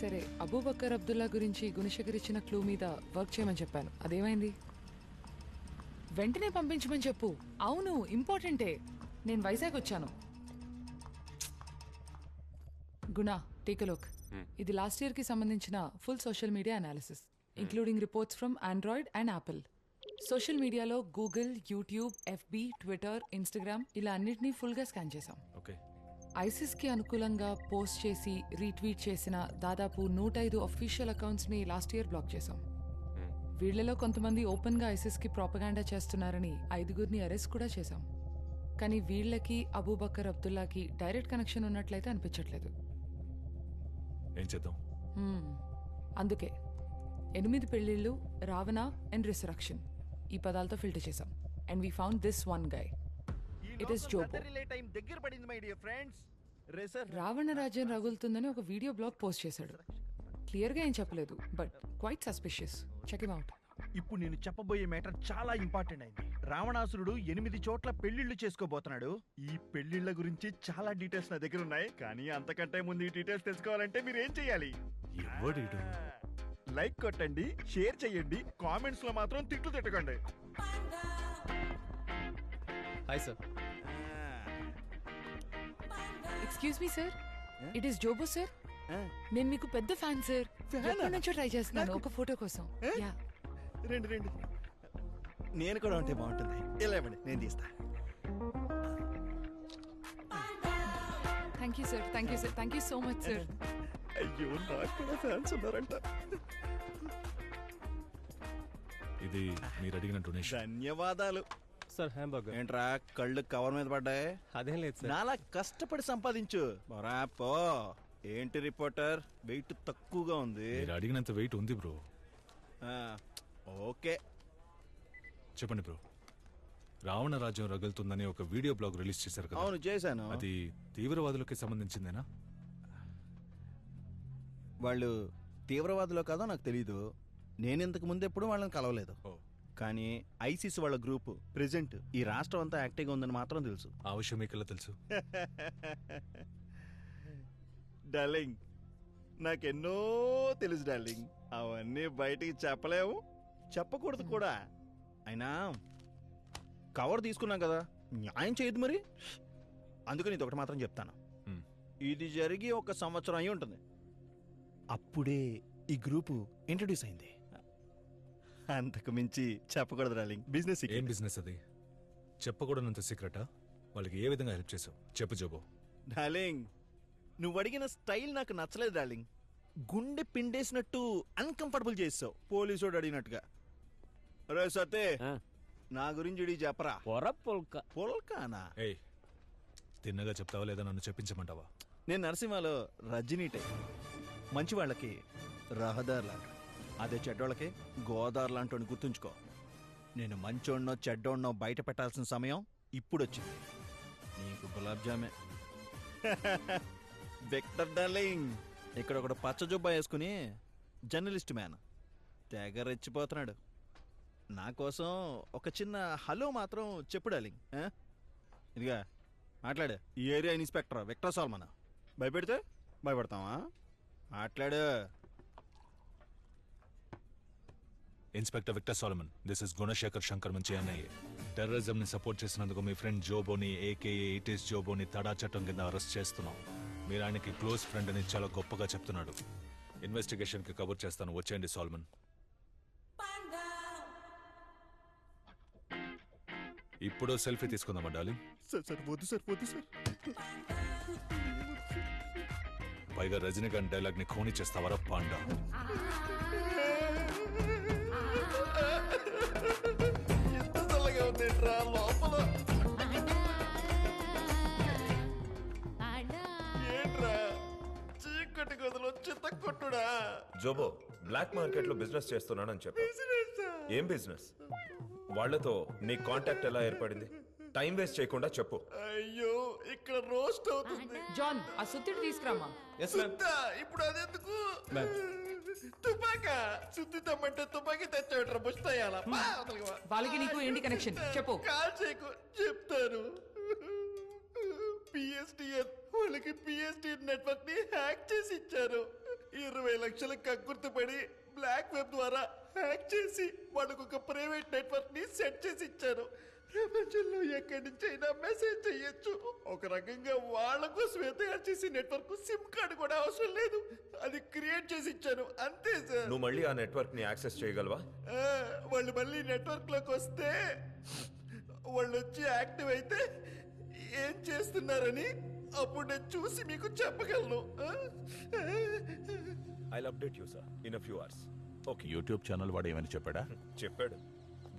సరే అబూబక్కర్ అబ్దుల్లా గురించి గుణశేఖర్ ఇచ్చిన క్లూ మీద వర్క్ చేయమని చెప్పాను. అదేమైంది? వెంటనే పంపించమని చెప్పు. అవును ఇంపార్టెంటే. నేను వైజాగ్ వచ్చాను. గుణ టేకలోక్ ఇది లాస్ట్ ఇయర్కి సంబంధించిన full social media analysis including reports from Android and Apple social మీడియాలో Google YouTube FB Twitter Instagram ఇలా అన్నిటినీ ఫుల్గా స్కాన్ చేశాం. ఓకే ఐసిస్కి అనుకూలంగా పోస్ట్ చేసి రీట్వీట్ చేసిన దాదాపు నూట ఐదు అఫీషియల్ అకౌంట్స్ని లాస్ట్ ఇయర్ బ్లాక్ చేశాం. వీళ్ళలో కొంతమంది ఓపెన్గా ఐసిస్కి ప్రాపగాండా చేస్తున్నారని ఐదుగురిని అరెస్ట్ కూడా చేశాం. కానీ వీళ్ళకి అబూబక్కర్ అబ్దుల్లాకి డైరెక్ట్ కనెక్షన్ ఉన్నట్లయితే అనిపించట్లేదు. ఏం చేద్దాం? Hmm. అందుకే ఎనిమిది పెళ్ళిళ్ళు రావణ అండ్ రిసరక్షన్ ఈ పదాలతో ఫిల్టర్ చేశాం. And we found this one guy It is Jobo. Time దగ్గర పడింది మై డియర్ ఫ్రెండ్స్ రేసర్ రావణ రాజ్యం రగులుతుందని ఒక వీడియో బ్లాగ్ పోస్ట్ చేశాడు. క్లియర్గా ఏం చెప్పలేదు but quite suspicious check him out ఇప్పుడు నేను చెప్పబోయే మ్యాటర్ చాలా ఇంపార్టెంట్ అయింది. రావణాసురుడు ఎనిమిది చోట్ల పెళ్ళిళ్ళు చేసుకోబోతున్నాడు. ఈ పెళ్ళిళ్ళ గురించి చాలా డీటెయిల్స్ నా దగ్గర ఉన్నాయి. కానీ అంతకంటే ముందు ఈ డీటెయిల్స్ తెలుసుకోవాలంటే మీరు ఏం చేయాలి? లైక్ కొట్టండి షేర్ చేయండి కామెంట్స్లో మాత్రం తిట్లు తిట్టకండి. Hi sir excuse me sir it is Jobo sir నేను మీకు పెద్ద ఫ్యాన్ సార్ ఎప్పటి నుంచో ట్రై చేస్తున్నాను. ఒక ఫోటో కోసం. యా రండి రండి. నేను కూడా ఉంటే బాగుంటుంది. ఇలా ఇవ్వండి నేను తీస్తా. Thank you sir thank you sir thank you so much sir అయ్యో నాకు కూడా ఫ్యాన్స్ ఉన్నారంట. ఇది మీరు అడిగిన డొనేషన్ ధన్యవాదాలు. సార్ హ్యాంబర్గర్ ఏంట్రా కళ్ళు కవర్ మీద పడ్డాయి? అదేం లేదు సార్. నాలా కష్టపడి సంపాదించు. మొరా పో. ఏంటి రిపోర్టర్? వెయిట్ తక్కువగా ఉంది. మీరు అడిగినంత వెయిట్ ఉంది బ్రో. ఆ, ఓకే. చెప్పండి బ్రో. రావణ రాజ్యం రగులుతుందని ఒక వీడియో బ్లాగ్ రిలీజ్ చేశారు కదా. అవును చేశాను. అది తీవ్రవాదులకి సంబంధించిందేనా? వాళ్ళు తీవ్రవాదులో కాదో నాకు తెలీదు. నేను ఇంతకు ముందు ఎప్పుడు వాళ్ళని కలవలేదు. ఓ. కానీ ఐసిస్ వాళ్ళ గ్రూప్ ప్రెసెంట్ ఈ రాష్ట్రం అంతా యాక్టివ్గా ఉందని మాత్రం తెలుసు. ఆ విషయం తెలుసు? డార్లింగ్ నాకెన్నో తెలుసు డార్లింగ్. అవన్నీ బయటికి చెప్పలేము చెప్పకూడదు కూడా. అయినా కవర్ తీసుకున్నాం కదా. న్యాయం చేయదు మరి. అందుకని ఇది ఒకటి మాత్రం చెప్తాను. ఇది జరిగి ఒక సంవత్సరం అయి ఉంటుంది. అప్పుడే ఈ గ్రూపు ఇంట్రడ్యూస్ అయింది. అంతకు మించి చెప్పకూడదు డార్లింగ్ బిజినెస్ ఏం బిజినెస్ అది? చెప్పకూడనంత సీక్రెటా వాళ్ళకి ఏ విధంగా హెల్ప్ చేసావు? చెప్పు జోబో. డార్లింగ్ నువ్వు అడిగిన స్టైల్ నాకు నచ్చలేదు డార్లింగ్ గుండె పిండేసినట్టు అన్కంఫర్టబుల్ చేసావు పోలీసుడు అడిగినట్టుగా. రే సతే నా గురించి ఇడి చెప్పరా? పొర పొల్క. పొల్కానా? ఏయ్ తిన్నగా చెప్తావా లేదా నన్ను చెప్పించమంటావా? నేను నరసింహలో రజనీ టైప్ మంచి వాళ్ళకి రహదార్ లాంటి అదే చెడ్డోళ్ళకి గోదావరి లాంటి గుర్తుంచుకో. నేను మంచోడ్నో చెడ్డోడ్నో బయట పెట్టాల్సిన సమయం ఇప్పుడొచ్చింది. నీకు గులాబ్ జామే. Victor darling. ఇక్కడ ఒకడు పచ్చ జుబ్బా వేసుకుని జర్నలిస్ట్ మ్యాన్. తెగ రెచ్చిపోతున్నాడు. నా కోసం ఒక చిన్న హలో మాత్రం చెప్పు డార్లింగ్ ఇదిగా మాట్లాడు. ఈ ఏరియా ఇన్స్పెక్టర్ విక్టర్ సాల్మన్. భయపెడితే భయపడతావా? మాట్లాడు. Inspector Victor Solomon this is Gunasekhar Shankar మంచి అన్నయ్య. టెర్రరిజం ని సపోర్ట్ చేసినందుకు మీ ఫ్రెండ్ జోబోని ఏకేఏ ఇటిస్ జోబోని తడా చట్టం కింద అరెస్ట్ చేస్తున్నాం. మీరు ఆయనకి క్లోజ్ ఫ్రెండ్ అని చాలా గొప్పగా చెప్తున్నాడు. ఇన్వెస్టిగేషన్కి కవర్ చేస్తాను. వచ్చేయండి సాల్మన్. ఇప్పుడు సెల్ఫీ తీసుకుందామా డార్లింగ్? సార్ సార్ వద్దు సార్ వద్దు సార్. పైగా రజనీకాంత్ డైలాగ్ని ఖోని చేస్తావరా పాండా? కొట్టుడా జోబో బ్లాక్ మార్కెట్లో బిజినెస్ చేస్తున్నానని చెప్పా. ఏం బిజినెస్? వాళ్ళతో నీ కాంటాక్ట్ ఎలా ఏర్పడింది? టైం వేస్ట్ చేయకుండా చెప్పు. అయ్యో ఇక్కడ రోస్ట్ అవుతుంది. జాన్ ఆ సుత్తిడి తీసుకురామా ఎస్ మ్యామ్ సుత్తా, ఇప్పుడు అదెందుకు? మ్యామ్. తుపాకా? సుత్తి తమ్మంటే తుపాకీ తెచ్చాడు ముస్తాయాల వాళ్ళకి నీకు ఏంటి కనెక్షన్ చెప్పు. కాల్ చేయకు చెప్తాను. పిఎస్టిఎన్ వాళ్ళకి పిఎస్టిఎన్ నెట్వర్క్ని హ్యాక్ చేసి ఇచ్చారు. ఇరవై లక్షల కక్కుర్తిపడి బ్లాక్ వెబ్ ద్వారా హ్యాక్ చేసి వాళ్ళకు ఒక ప్రైవేట్ నెట్వర్క్ని సెట్ చేసి ఇచ్చారు. ప్రపంచంలో ఎక్కడి నుంచి అయినా మెసేజ్ చెయ్యొచ్చు ఒక రకంగా వాళ్ళ కోసమే తయారు చేసి నెట్వర్క్ సిమ్ కార్డు కూడా అవసరం లేదు. అది క్రియేట్ చేసి ఇచ్చాను. అంతే సార్. నువ్వు మళ్ళీ ఆ నెట్వర్క్ని యాక్సెస్ చేయగలవా? ఆ, వాళ్ళు మళ్ళీ నెట్వర్క్లోకి వస్తే వాళ్ళు వచ్చి యాక్టివ్ అయితే ఏం చేస్తున్నారని అప్పుడు నేను చూసి మీకు చెప్పగలను? I update you sir in a few hours okay YouTube channel వాడు ఏమని చెప్పాడా? చెప్పాడు.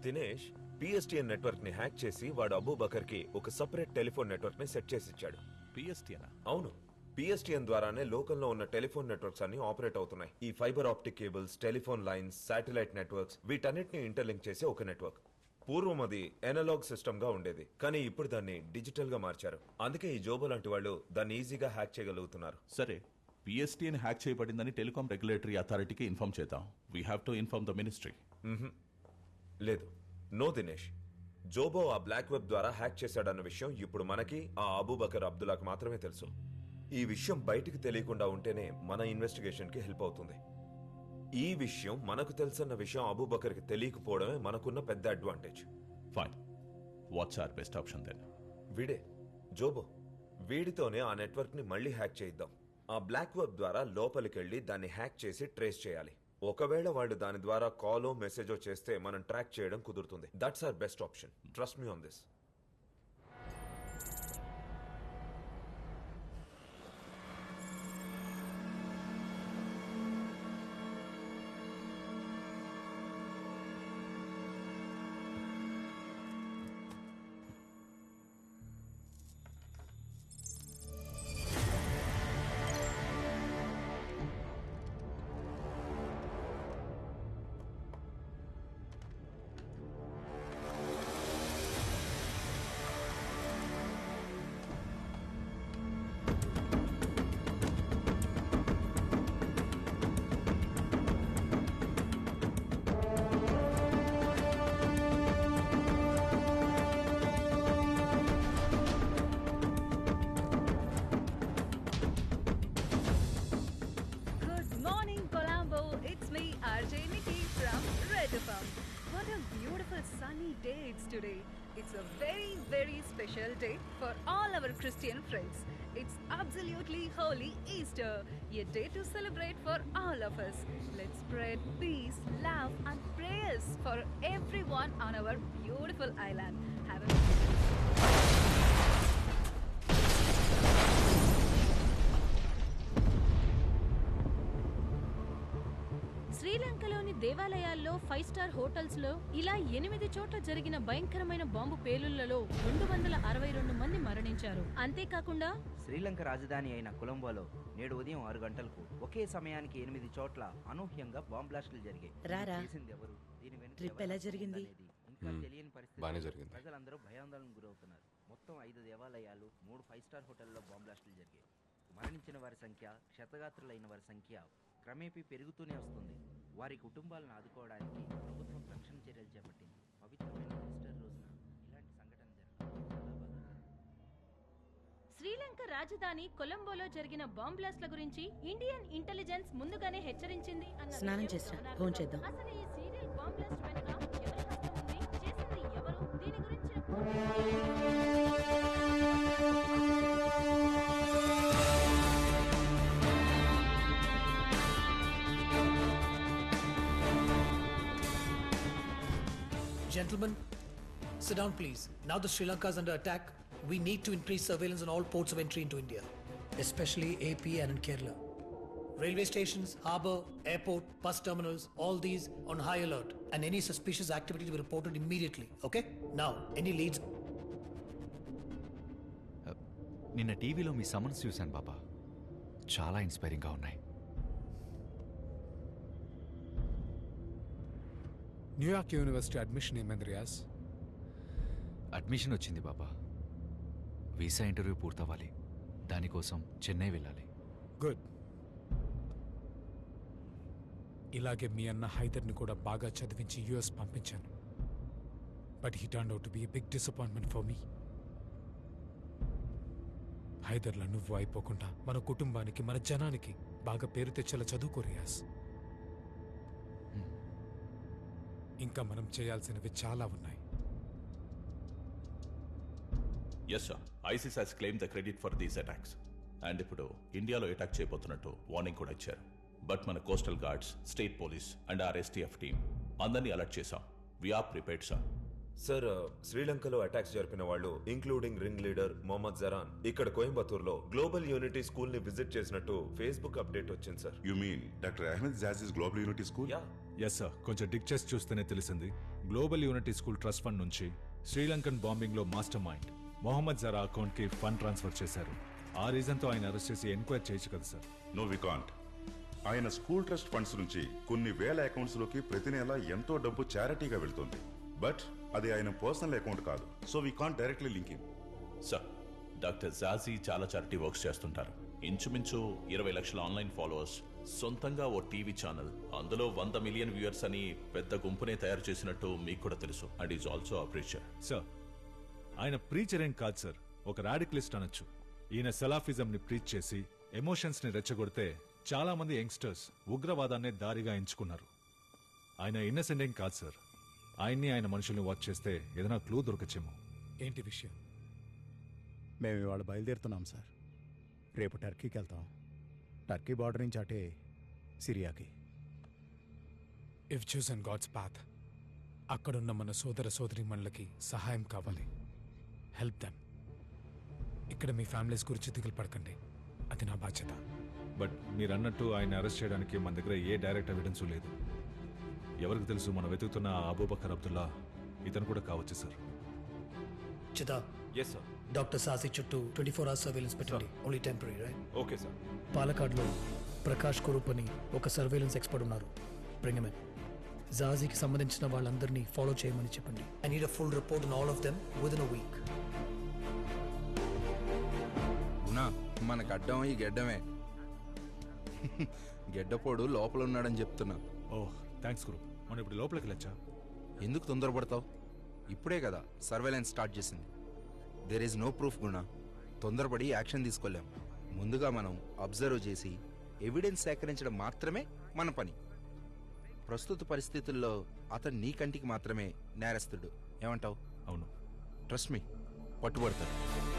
దినేష్ పిఎస్టిఎన్ నెట్వర్క్ని హ్యాక్ చేసి వాడు అబూ బకర్కి ఒక సపరేట్ టెలిఫోన్ నెట్వర్క్ని సెట్ చేసి ఇచ్చాడు. పిఎస్టీనా అవును. పిఎస్టిఎన్ ద్వారానే లోకల్లో ఉన్న టెలిఫోన్ నెట్వర్క్స్ అన్ని ఆపరేట్ అవుతున్నాయి. ఈ fibre optic cables telephone lines satellite networks వీటన్నిటిని ఇంటర్లింక్ చేసే ఒక నెట్వర్క్ పూర్వం అది ఎనలాగ్ సిస్టమ్గా ఉండేది. కానీ ఇప్పుడు దాన్ని డిజిటల్గా మార్చారు. అందుకే ఈ జోబో లాంటి వాళ్ళు దాన్ని ఈజీగా హ్యాక్ చేయగలుగుతున్నారు. సరే పిఎస్టీని హ్యాక్ చేయబడిందని టెలికాం రెగ్యులేటరీ అథారిటీకి ఇన్ఫార్మ్ చేద్దాం. We have to inform the ministry లేదు. నో దినేష్. జోబో ఆ బ్లాక్ వెబ్ ద్వారా హ్యాక్ చేశాడన్న విషయం ఇప్పుడు మనకి ఆ అబూబకర్ అబ్దుల్లాకు మాత్రమే తెలుసు. ఈ విషయం బయటికి తెలియకుండా ఉంటేనే మన ఇన్వెస్టిగేషన్కి హెల్ప్ అవుతుంది. ఈ విషయం మనకు తెలుసన్న విషయం అబూబకర్కి తెలియకపోవడమే మనకున్న పెద్ద advantage. Fine what's our best option then వీడే జోబో వీడితోనే ఆ నెట్వర్క్ని మళ్ళీ హ్యాక్ చేయిద్దాం. ఆ బ్లాక్ వెబ్ ద్వారా లోపలికెళ్ళి దాన్ని హ్యాక్ చేసి ట్రేస్ చేయాలి. ఒకవేళ వాళ్ళు దాని ద్వారా కాలో మెసేజో చేస్తే మనం ట్రాక్ చేయడం కుదురుతుంది. That's our best option trust me on this a very, very special day for all our Christian friends. It's absolutely holy Easter, a day to celebrate for all of us. Let's spread peace, love, and prayers for everyone on our beautiful island. Have a దేవాలయాల్లో five star హోటల్స్లో ఇలా ఎనిమిది చోట్ల జరిగిన భయంకరమైన bomb పేలుళ్ళలో రెండు వందల అరవై రెండు మంది మరణించారు అంతేకాకుండా శ్రీలంక రాజధాని అయిన కొలంబోలో నేడు ఉదయం ఆరు గంటలకు ఒకే సమయానికి ఎనిమిది చోట్ల అనూహ్యంగా బాంబ్ బ్లాస్టులు జరిగాయి రారా. చేసింది ఎవరు దీని వెనుక ట్రిప్ ఎలా జరిగింది? ఇంకా. తెలియని పరిస్థితి బానే జరిగింది. ప్రజలందరూ భయాందోళనకు గురవుతున్నారు మొత్తం ఐదు దేవాలయాలు మూడు ఫైవ్ స్టార్ హోటల్లో బాంబ్ బ్లాస్టులు జరిగాయి మరణించిన వారి సంఖ్య క్షతగాత్రులైన వారి సంఖ్య క్రమేపీ పెరుగుతూనే వస్తుంది వారి కుటుంబాలను ఆదుకోవడానికి ప్రభుత్వం రక్షణ చర్యలు చేపట్టింది పవిత్రమైన ఈస్టర్ రోజున ఇలాంటి సంఘటన జరగడం శ్రీలంక రాజధాని కొలంబోలో జరిగిన బాంబ్ బ్లాస్ట్ల గురించి ఇండియన్ ఇంటెలిజెన్స్ ముందుగానే హెచ్చరించింది అన్న స్నానం చేసిరా, గమనార్హం. భోంచేద్దాం. అసలు ఈ సీరియల్ బాంబ్ బ్లాస్ట్ వెనుక ఎవరి హస్తం ఉంది చేసింది ఎవరు దీని గురించి Gentlemen, sit down please. Now that Sri Lanka is under attack, we need to increase surveillance on all ports of entry into India, especially AP and in Kerala. Railway stations, harbour, airport, bus terminals, all these on high alert, and any suspicious activity to be reported immediately. Okay? Now, any leads? నిన్న టీవీలో మీ summons చూశాను బాబా చాలా ఇన్స్పైరింగ్గా ఉన్నాయి New York university admission ఏమైంది Riyaz? Admission వచ్చింది బాబా. Visa interview పూర్తవ్వాలి. దానికోసం చెన్నై వెళ్ళాలి. Good ఇలాగే మీ అన్న హైదర్ని కూడా బాగా చదివించి యుఎస్ పంపించాను. But he turn out to be big disappointment for me హైదర్లా నువ్వు అయిపోకుండా మన కుటుంబానికి మన జనానికి బాగా పేరు తెచ్చేలా చదువుకో రియాజ్. ఇంకా మనం చేయాల్సినవి చాలా ఉన్నాయి. Yes sir ISIS has claim the credit for these attacks and ఇప్పుడు ఇండియాలో అటాక్ చేయబోతున్నట్టు వార్నింగ్ కూడా ఇచ్చారు. బట్ మన coastal guards state police and RSTF team team అందరినీ అలర్ట్ చేశాం. వీఆర్ ప్రిపేర్డ్ సార్ సార్ శ్రీలంకలో అటాక్స్ జరిపిన వాళ్ళు including ring leader Mohammed Zahran ఇక్కడ కోయంబత్తూర్లో గ్లోబల్ యూనిటీ స్కూల్ని విజిట్ చేసినట్టు ఫేస్బుక్ అప్డేట్ వచ్చింది sir. You mean doctor Ahmed Jajis global unity school? Yes sir కొంచెం డిక్ చేసి చూస్తేనే తెలిసింది. Global unity school trust fund నుంచి శ్రీలంకన్ బాంబింగ్లో మాస్టర్ మైండ్ మొహమ్మద్ జరా అకౌంట్కి ఫండ్ ట్రాన్స్ఫర్ చేశారు. ఆ రీజన్తో ఆయన అరెస్ట్ చేసి ఎంక్వైరీ చేయొచ్చు కదా సార్. No we can't. ఆయన స్కూల్ ట్రస్ట్ ఫండ్స్ నుంచి కొన్ని వేల అకౌంట్స్లోకి ప్రతి నెల ఎంతో డబ్బు చారిటీగా వెళ్తుంది. బట్ అది ఆయన పర్సనల్ అకౌంట్ కాదు. So we can't directly link him sir doctor Jaji చాలా చారిటీ వర్క్స్ చేస్తుంటారు. ఇంచుమించు ఇరవై లక్షల ఆన్లైన్ ఫాలోవర్స్ సొంతంగా ఓ టీవీ ఛానల్ అందులో వంద మిలియన్ వ్యూయర్స్ అని పెద్ద గుంపునే తయారు చేసినట్టు మీకు కూడా తెలుసు. And is also a preacher sir ఆయన ప్రీచర్ ఏం కాదు సార్ ఒక రాడికలిస్ట్ అనొచ్చు. ఈయన సెలాఫిజం ని ప్రీచ్ చేసి ఎమోషన్స్ని రెచ్చగొడితే చాలా మంది యంగ్స్టర్స్ ఉగ్రవాదాన్నే దారిగా ఎంచుకున్నారు. ఆయన ఇన్నసెంట్ ఏం కాదు సార్ ఆయన్ని ఆయన మనుషుల్ని వాచ్ చేస్తే ఏదైనా క్లూ దొరకచ్చేమో. ఏంటి విషయం? మేము ఇవాళ బయలుదేరుతున్నాం సార్. రేపు టర్కీకి వెళ్తాం. టర్కీ బార్డర్ నుంచి అటే సిరియాకి. ఇఫ్ చూసన్ గాడ్స్ పాత్ అక్కడున్న మన సోదర సోదరిమణులకి సహాయం కావాలి. హెల్ప్ దెమ్ ఇక్కడ మీ ఫ్యామిలీస్ గురించి దిగులు పడకండి. అది నా బాధ్యత. బట్ మీరు అన్నట్టు ఆయన అరెస్ట్ చేయడానికి మన దగ్గర ఏ డైరెక్ట్ ఎవిడెన్స్ లేదు. ఎవరికి తెలుసు మనం వెతుకుతున్న ఆ అబూబకర్ అబ్దుల్లా ఇతను కూడా కావచ్చు సార్. చితా. ఎస్ సార్ డాక్టర్ సాసి చుట్టూ ట్వంటీ ఫోర్ అవర్స్ సర్వేలెన్స్ పెట్టండి. Only temporary right okay sir పాలకాడ్లో Prakash Kurup అని ఒక సర్వేలెన్స్ ఎక్స్పర్ట్ ఉన్నారు. బ్రింగమెన్ జాజీకి సంబంధించిన వాళ్ళందరినీ ఫాలో చేయమని చెప్పండి. I need a full report on all of them within a week మన గడ్డం ఈ గడ్డమే. గెడ్డపోడు లోపల ఉన్నాడని చెప్తున్నా. ఓ థ్యాంక్స్ గురు మనం ఇప్పుడు లోపలికి వెళ్ళచ్చా ఎందుకు తొందరపడతావు? ఇప్పుడే కదా సర్వేలెన్స్ స్టార్ట్ చేసింది. There is no proof Guna తొందరపడి యాక్షన్ తీసుకోలేం. ముందుగా మనం అబ్జర్వ్ చేసి ఎవిడెన్స్ సేకరించడం మాత్రమే మన పని. ప్రస్తుత పరిస్థితుల్లో అతను నీ కంటికి మాత్రమే నేరస్తుడు. ఏమంటావు? అవును. ట్రస్ట్ మీ పట్టుబడతాడు.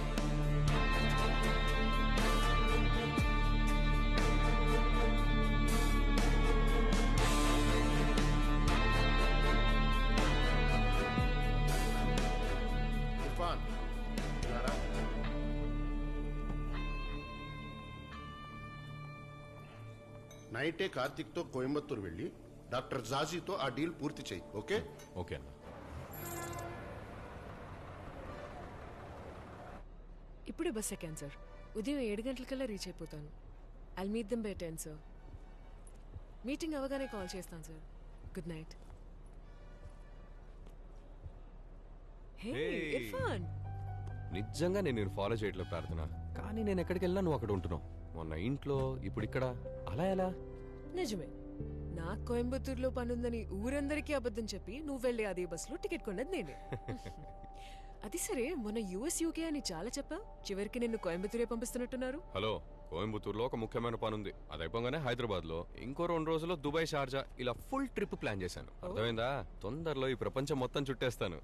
నైటే కార్తిక్తో కోయంబత్తూరు వెళ్ళి డాక్టర్ జాజీతో ఆ డీల్ పూర్తి చేయి ఓకే? ఓకే అన్న. ఇప్పుడే బస్ ఎక్కాను సార్. ఉదయం ఏడు గంటలకల్లా రీచ్ అయిపోతాను. I'll meet them by ten sir meeting అవగానే కాల్ చేస్తాను sir good night hey. Irfan. నిజంగా నేను నేను ఫాలో చేయట్లేదు ప్రార్థన. కానీ నేను ఎక్కడికి వెళ్ళినా నువ్వు అక్కడ ఉంటున్నావు. మొన్న ఇంట్లో ఇప్పుడు ఇక్కడ అలా ఎలా? నిజమే. నాకు కోయంబత్తూరులో పనుందని ఊరందరికీ అబద్ధం చెప్పి నువ్వు వెళ్ళి అదే బస్సులో టికెట్ కొన్నది నేనే. అది సరే మొన్న యూఎస్ యూకే అని చాలా చెప్పావు. చివరికి నిన్ను కోయంబత్తూరే పంపిస్తున్నట్టున్నారు. హలో కోయంబత్తూరులో ఒక ముఖ్యమైన పని ఉంది అది అయిపోగానే హైదరాబాద్లో ఇంకో రెండు రోజుల్లో దుబాయ్ షార్జా ఇలా ఫుల్ ట్రిప్ ప్లాన్ చేశాను. అర్థమైందా? తొందరలో ఈ ప్రపంచం మొత్తం చుట్టేస్తాను.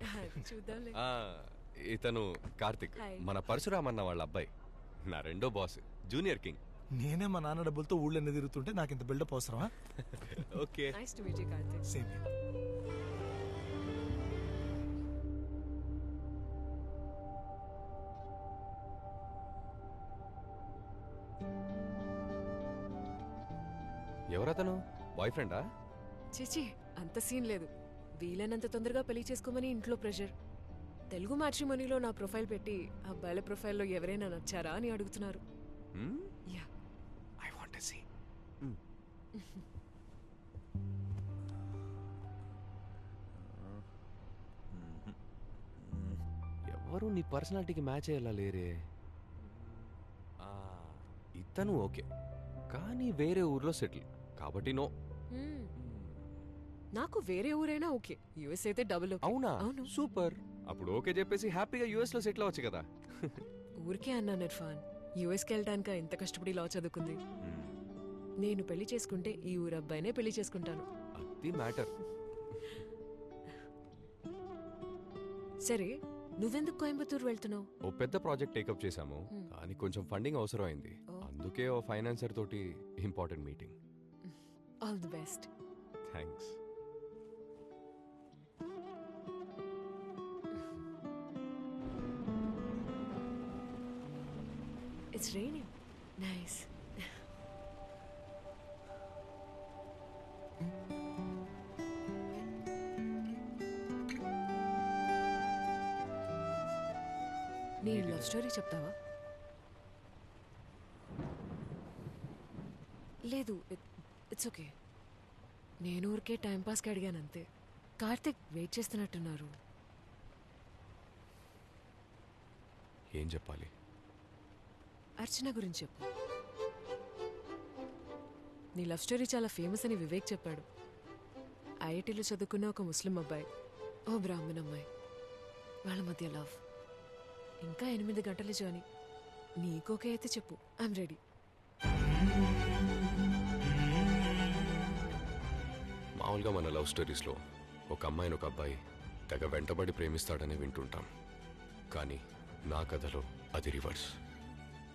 ఇతను కార్తిక్. మన పరశురామ్ అన్న వాళ్ళ అబ్బాయి. నా రెండో బాస్ జూనియర్ కింగ్. నేనే మా నాన్న డబ్బులతో ఊళ్ళో తిరుగుతుంటే నాకు ఇంత బిల్డప్ అవసరమా? Okay. Nice to meet you Karthik same ఎవరతను? బాయ్ ఫ్రెండా చిచి అంత సీన్ లేదు. వీలైనంత తొందరగా పెళ్ళి చేసుకోమని ఇంట్లో ప్రెషర్. తెలుగు మ్యాట్రిమోనీలో నా ప్రొఫైల్ పెట్టి అబ్బాయిల ప్రొఫైల్లో ఎవరైనా నచ్చారా? అని అడుగుతున్నారు. యా. ఐ వాంట్ సీ ఎవరు నీ పర్సనాలిటీకి మ్యాచ్ అయ్యేలా లేరే? ఆ, ఇతను ఓకే. కానీ వేరే ఊర్లో సెటిల్. కాబట్టి నో. నాకు వేరే ఊరైనా ఓకే. యుఎస్ అయితే డబుల్. అవునా? అవును. సూపర్. అప్పుడు ఓకే చెప్పేసి హ్యాపీగా యూఎస్లో సెటిల్ అవ్వచ్చు కదా. ఊరికే అన్నాను ఇర్ఫాన్. యుఎస్కి వెళ్ళడానికి ఎంత కష్టపడి లా చదువుకుంది? నేను పెళ్ళి చేసుకుంటే ఈ ఊరు అబ్బాయినే పెళ్ళి చేసుకుంటాను. The matter. సరే నువ్వెందుకు కోయంబత్తూరు వెళ్తున్నావు? ఓ పెద్ద ప్రాజెక్ట్ టేకప్ చేశాము. దానికి కొంచెం ఫండింగ్ అవసరం అయింది అందుకే ఓ ఫైనాన్సర్ తోటి important meeting. All the best. Thanks. It's raining. Nice నీ లవ్ స్టోరీ చెప్తావా? లేదు ఇట్స్ ఓకే నేను ఊరికే టైంపాస్కి అడిగాను అంతే. కార్తిక్ వెయిట్ చేస్తున్నట్టున్నారు. ఏం చెప్పాలి? అర్చన గురించి చెప్పు. నీ లవ్ స్టోరీ చాలా ఫేమస్ అని వివేక్ చెప్పాడు. ఐఐటీలో చదువుకున్న ఒక ముస్లిం అబ్బాయి. ఓ బ్రాహ్మణ్ అమ్మాయి. వాళ్ళ మధ్య లవ్. ఇంకా ఎనిమిది గంటలు జాని. నీకోకే అయితే చెప్పు. ఐఎమ్ రెడీ మామూలుగా మన లవ్ స్టోరీస్లో ఒక అమ్మాయిని ఒక అబ్బాయి తెగ వెంటబడి ప్రేమిస్తాడని వింటుంటాం. కానీ నా కథలో అది రివర్స్.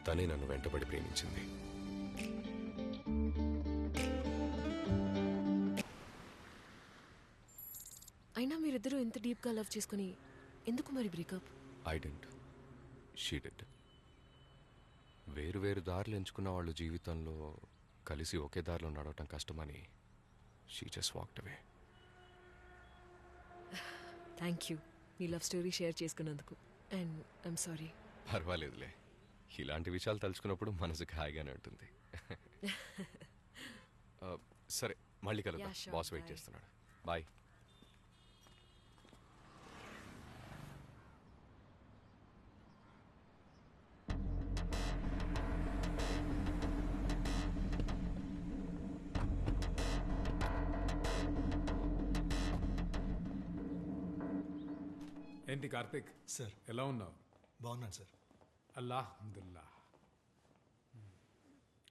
తనే నన్ను వెంటబడి ప్రేమించింది. అయినా మీరిద్దరూ ఎంత డీప్గా లవ్ చేసుకుని ఎందుకు మరి breakup I didn't she did వేరు వేరు దారులు ఎంచుకున్న వాళ్ళు జీవితంలో కలిసి ఒకే దారిలో నడవటం కష్టమని she just walked away thank you నీ లవ్ స్టోరీ షేర్ చేసుకున్నందుకు. అండ్ ఐఎమ్ సారీ పర్వాలేదులే. ఇలాంటి విషయాలు తలుచుకున్నప్పుడు మనసుకు హాయిగానే ఉంటుంది. ఆ, సరే మళ్ళీ కలుద్దాం. Yeah, sure. Boss wait Bye. చేస్తున్నాడు. బాయ్. ఏంటి కార్తిక్? సార్. ఎలా ఉన్నావు? బాగున్నాను సార్. అల్లాహమ్దుల్లా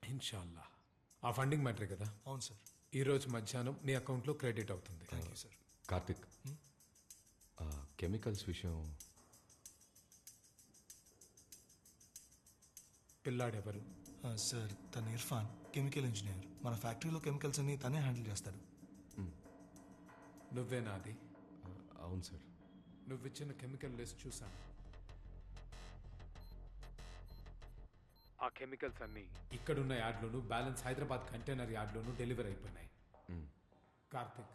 ఇన్షాల్లా ఆ ఫండింగ్ మ్యాటరే కదా? అవును సార్. ఈ రోజు మధ్యాహ్నం నీ అకౌంట్లో క్రెడిట్ అవుతుంది. థ్యాంక్ యూ సార్ కార్తిక్ ఆ, కెమికల్స్ విషయం పిల్లాడెవరు? ఆ, సార్ తన ఇర్ఫాన్ కెమికల్ ఇంజనీర్. మన ఫ్యాక్టరీలో కెమికల్స్ అన్ని తనే హ్యాండిల్ చేస్తాడు. నువ్వేనా అది? అవును సార్. నువ్విచ్చిన కెమికల్ లిస్ట్ చూసాను ఆ కెమికల్స్ అన్ని. ఇక్కడున్న యార్డ్లోను బ్యాలెన్స్ హైదరాబాద్ కంటైనర్ యార్డ్లోను డెలివరీ అయిపోయినాయి. కార్తిక్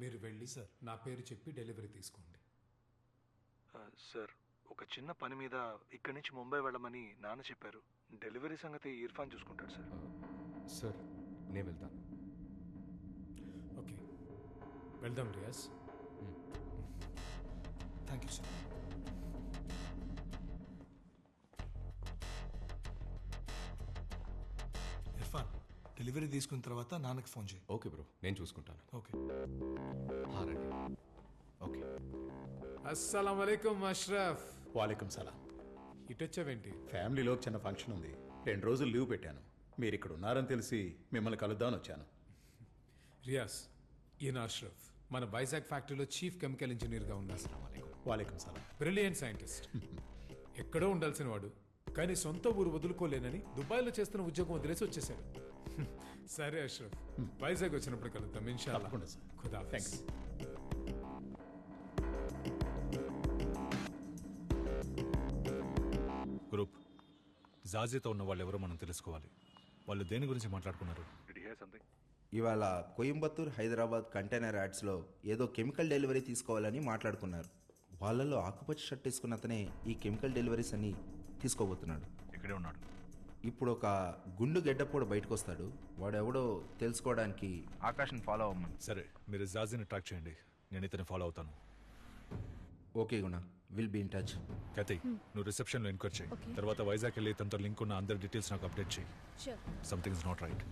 మీరు వెళ్ళి సార్ నా పేరు చెప్పి డెలివరీ తీసుకోండి. సార్ ఒక చిన్న పని మీద ఇక్కడి నుంచి ముంబై వెళ్ళమని నాన్న చెప్పారు. డెలివరీ సంగతి ఇర్ఫాన్ చూసుకుంటాడు సార్. సార్ నేను వెళ్తాను. ఓకే. వెళ్దాం Riyaz. Thank you sir. Delivery తీసుకున్న తర్వాత నాన్నకి ఫోన్ చేయి. ఓకే బ్రో నేను చూసుకుంటాను. ఓకే. హా, రండి. ఓకే. అస్సలం వలైకుం అష్రఫ్. వాలేకం సలాం. ఇటొచ్చావేంటి? ఫ్యామిలీలో ఒక చిన్న ఫంక్షన్ ఉంది. రెండు రోజులు లీవ్ పెట్టాను. మీరు ఇక్కడ ఉన్నారని తెలిసి మిమ్మల్ని కలుద్దామని వచ్చాను. రియాజ్ ఈయన అష్రఫ్. మన వైజాగ్ ఫ్యాక్టరీలో చీఫ్ కెమికల్ ఇంజనీర్గా ఉన్నారు వాలేకం సలాం. Brilliant scientist. ఎక్కడో ఉండాల్సిన వాడు కానీ సొంత ఊరు వదులుకోలేనని దుబాయ్లో చేస్తున్న ఉద్యోగం వదిలేసి వచ్చేసాడు సరే అష్రఫ్ వైజాగ్ వచ్చినప్పుడు కలుద్దాం. ఇన్షా తప్పకుండా సార్. ఖుదా Thanks. గ్రూప్ జాజీతో ఉన్న వాళ్ళు ఎవరో మనం తెలుసుకోవాలి. వాళ్ళు దేని గురించి మాట్లాడుకున్నారు? ఇవాళ కోయంబత్తూర్ హైదరాబాద్ కంటైనర్ యాడ్స్లో ఏదో కెమికల్ డెలివరీ తీసుకోవాలని మాట్లాడుకున్నారు. వాళ్ళలో ఆకుపచ్చ షర్ట్ వేసుకున్న అతనే ఈ కెమికల్ డెలివరీస్ అని తీసుకోబోతున్నాడు. ఇక్కడే ఉన్నాడు. ఇప్పుడు ఒక గుండు గెడ్డపోడు బయటకు వస్తాడు వాడు ఎవడో తెలుసుకోవడానికి ఆకాశం ఫాలో అవ్వమని. సరే మీరు జాజీని ట్రాక్ చేయండి. నేను ఇతన్ని ఫాలో అవుతాను. Okay Guna will be in touch. Kathi నువ్వు రిసెప్షన్లో ఎంక్వైర్ చేయి. తర్వాత వైజాగ్ వెళ్ళి తనతో లింక్ ఉన్న అందరి డీటెయిల్స్ నాకు అప్డేట్ చేయి. Something is not right.